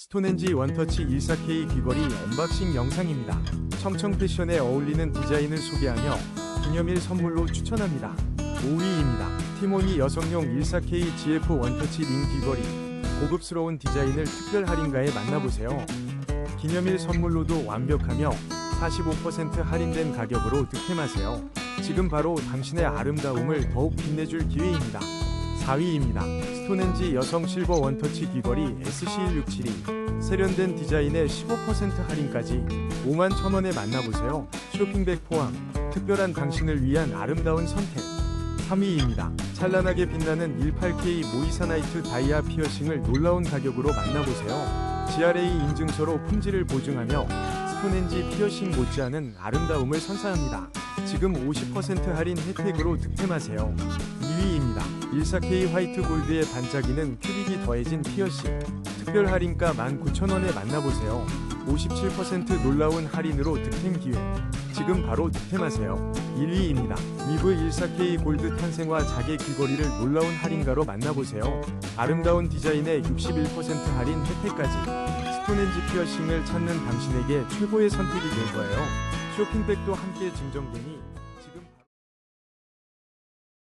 스톤엔지 원터치 14K 귀걸이 언박싱 영상입니다. 청청 패션에 어울리는 디자인을 소개하며 기념일 선물로 추천합니다. 5위입니다. 티모니 여성용 14K GF 원터치 링 귀걸이 고급스러운 디자인을 특별 할인가에 만나보세요. 기념일 선물로도 완벽하며 45% 할인된 가격으로 득템하세요. 지금 바로 당신의 아름다움을 더욱 빛내줄 기회입니다. 4위입니다. 스톤엔지 여성 실버 원터치 귀걸이 SC1672 세련된 디자인에 15% 할인까지 5만 1천원에 만나보세요. 쇼핑백 포함 특별한 당신을 위한 아름다운 선택 3위입니다. 찬란하게 빛나는 18K 모이사나이트 다이아 피어싱을 놀라운 가격으로 만나보세요. GRA 인증서로 품질을 보증하며 스톤엔지 피어싱 못지않은 아름다움을 선사합니다. 지금 50% 할인 혜택으로 득템하세요. 2위입니다. 14K 화이트 골드에 반짝이는 큐빅이 더해진 피어싱. 특별 할인가 19,000원에 만나보세요. 57% 놀라운 할인으로 득템 기회. 지금 바로 득템하세요. 1위입니다. 미브 14K 골드 탄생화 자개 귀걸이를 놀라운 할인가로 만나보세요. 아름다운 디자인에 61% 할인 혜택까지. 스톤엔지 피어싱을 찾는 당신에게 최고의 선택이 될 거예요. 쇼핑백도 함께 증정되니